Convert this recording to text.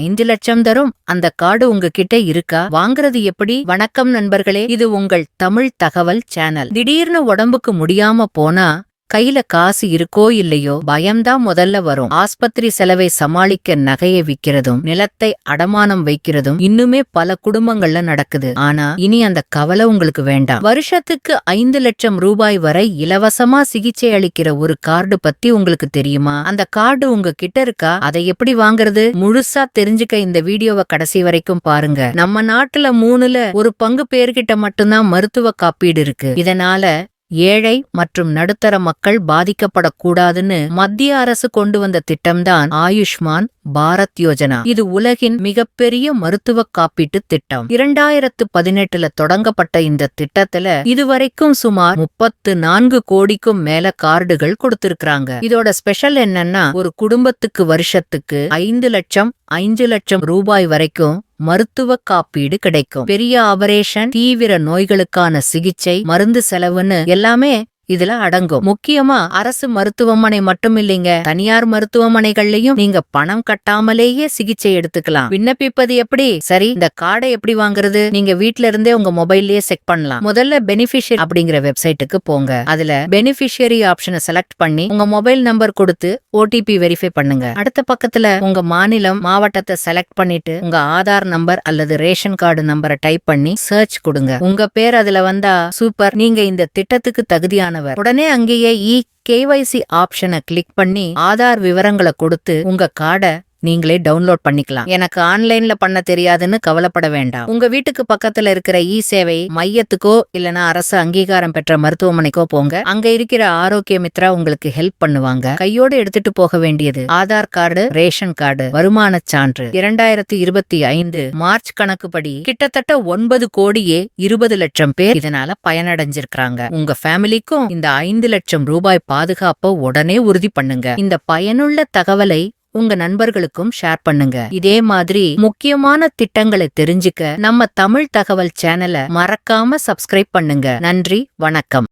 ஐந்து லட்சம் தரும். அந்த கார்டு உங்ககிட்ட இருக்கா? வாங்குறது எப்படி? வணக்கம் நண்பர்களே இது உங்கள் தமிழ் தகவல் சேனல். திடீர்னு உடம்புக்கு முடியாம போனா கையில காசு இருக்கோ இல்லையோ பயம்தான் முதல்ல வரும். ஆஸ்பத்திரி செலவை சமாளிக்க நகையை விக்கிறதும் நிலத்தை அடமானம் வைக்கிறதும் இன்னுமே பல குடும்பங்கள்ல நடக்குது. ஆனா இனி அந்த கவலை உங்களுக்கு வேண்டாம். வருஷத்துக்கு ஐந்து லட்சம் ரூபாய் வரை இலவசமா சிகிச்சை அளிக்கிற ஒரு கார்டு பத்தி உங்களுக்கு தெரியுமா? அந்த கார்டு உங்க கிட்ட இருக்கா? அதை எப்படி வாங்குறது? முழுசா தெரிஞ்சுக்க இந்த வீடியோவை கடைசி வரைக்கும் பாருங்க. நம்ம நாட்டுல மூணுல ஒரு பங்கு பேர்கிட்ட மட்டும்தான் மருத்துவ காப்பீடு இருக்கு. இதனால ஏழை மற்றும் நடுத்தர மக்கள் பாதிக்கப்படக்கூடாதுன்னு மத்திய அரசு கொண்டு வந்த திட்டம்தான் ஆயுஷ்மான் பாரத் யோஜனா. இது உலகின் மிகப்பெரிய மருத்துவ காப்பீட்டு திட்டம். இரண்டாயிரத்து பதினெட்டுல தொடங்கப்பட்ட இந்த திட்டத்துல இதுவரைக்கும் சுமார் முப்பத்து நான்கு கோடிக்கும் மேல கார்டுகள் கொடுத்திருக்கிறாங்க. இதோட ஸ்பெஷல் என்னன்னா ஒரு குடும்பத்துக்கு வருஷத்துக்கு ஐந்து லட்சம் ஐந்து லட்சம் ரூபாய் வரைக்கும் மருத்துவ காப்பீடு கிடைக்கும். பெரிய ஆபரேஷன் தீவிர நோய்களுக்கான சிகிச்சை மருந்து செலவுன்னு எல்லாமே இதுல அடங்கும். முக்கியமா அரசு மருத்துவமனை மட்டும் இல்லைங்க. தனியார் மருத்துவமனைகள்லயும் நீங்க பணம் கட்டாமலேயே சிகிச்சை எடுத்துக்கலாம். விண்ணப்பிப்பது எப்படி? சரி இந்த கார்டை எப்படி வாங்குறது? நீங்க வீட்ல இருந்தே உங்க மொபைல்லயே செக் பண்ணலாம். முதல்ல பெனிஃபிஷியரி அப்படிங்கிற வெப்சைட்டுக்கு போங்க. அதுல பெனிஃபிஷியரி ஆப்ஷனை செலக்ட் பண்ணி உங்க மொபைல் நம்பர் கொடுத்து ஓடிபி வெரிஃபை பண்ணுங்க. அடுத்த பக்கத்துல உங்க மாநிலம் மாவட்டத்தை செலக்ட் பண்ணிட்டு உங்க ஆதார் நம்பர் அல்லது ரேஷன் கார்டு நம்பரை டைப் பண்ணி சர்ச் கொடுங்க. உங்க பேர் அதுல வந்தா சூப்பர் நீங்க இந்த திட்டத்துக்கு தகுதியான ஆனவர் உடனே அங்கேயே இ கேவைசி ஆப்ஷனை கிளிக் பண்ணி ஆதார் விவரங்களை கொடுத்து உங்க கார்டை நீங்களே டவுன்லோட் பண்ணிக்கலாம். எனக்கு ஆன்லைன்ல பண்ண தெரியாதுன்னு கவலைப்பட வேண்டாம். உங்க வீட்டுக்கு பக்கத்துல இருக்கிற இ சேவை மையத்துக்கோ இல்லனா அரசு அங்கீகாரம் பெற்ற மருத்துவமனைக்கோ போங்க. அங்க இருக்கிற ஆரோக்கிய மித்ரா உங்களுக்கு ஹெல்ப் பண்ணுவாங்க. கையோடு எடுத்துட்டு போக வேண்டியது ஆதார் கார்டு ரேஷன் கார்டு வருமான சான்று. இரண்டாயிரத்தி இருபத்தி ஐந்து மார்ச் கணக்குப்படி கிட்டத்தட்ட ஒன்பது கோடியே இருபது லட்சம் பேர் இதனால பயனடைஞ்சிருக்காங்க உங்க ஃபேமிலிக்கும் இந்த ஐந்து லட்சம் ரூபாய் பாதுகாப்பை உடனே உறுதி பண்ணுங்க. இந்த பயனுள்ள தகவலை உங்க நண்பர்களுக்கும் ஷேர் பண்ணுங்க. இதே மாதிரி முக்கியமான திட்டங்களை தெரிஞ்சுக்க நம்ம தமிழ் தகவல் சேனலை மறக்காம சப்ஸ்கிரைப் பண்ணுங்க. நன்றி வணக்கம்.